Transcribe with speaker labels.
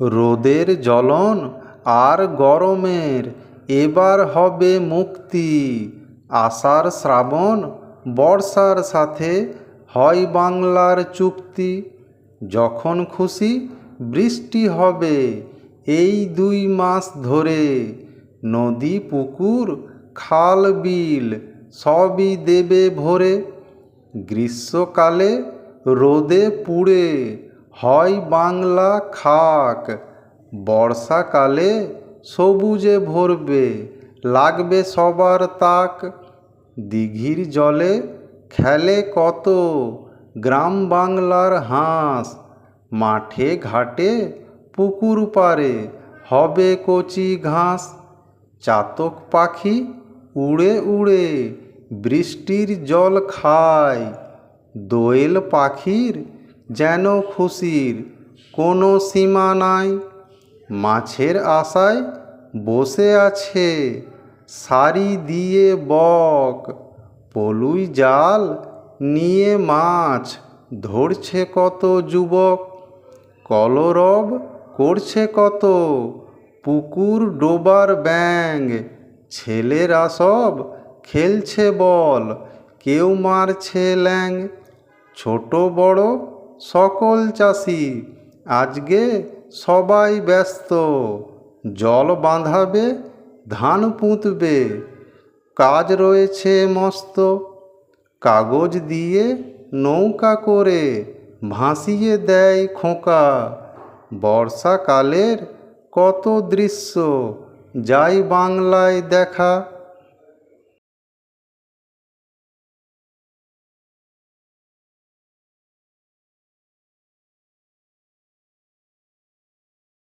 Speaker 1: রোদের জ্বলন আর গরমের, এবার হবে মুক্তি। আষাঢ় শ্রাবণ, বর্ষার সাথে হয় বাংলার চুক্তি। যখন খুশি বৃষ্টি হবে এই দুই মাস ধরে। নদী, পুকুর, খাল, বিল সবই দেবে ভরে। গ্রীষ্মকালে রোদে পুড়ে হয় বাংলা খাক, বর্ষাকালে সবুজে ভরবে, লাগবে সবার তাক। দিঘির জলে খেলে কত, গ্রাম বাংলার হাঁস, মাঠে ঘাটে পুকুর পাড়ে হবে কচি ঘাস। চাতক পাখি উড়ে উড়ে বৃষ্টির জল খায়, দোয়েল পাখির যেন খুশির কোনো সীমা নাই। মাছের আশায় বসে আছে সারি দিয়ে বক, পলুই জাল নিয়ে মাছ ধরছে কত যুবক, কলরব করছে কত পুকুর ডোবার ব্যাঙ, ছেলেরা সব খেলছে বল, কেউ মারছে ল্যাং, ছোট বড় সকল চাষি আজকে সবাই ব্যস্ত। জল বাঁধাবে, ধান পুঁতবে, কাজ রয়েছে মস্ত। কাগজ দিয়ে নৌকা করে ভাসিয়ে দেয় খোঁকা। বর্ষাকালের কত দৃশ্য, যাই বাংলায় দেখা।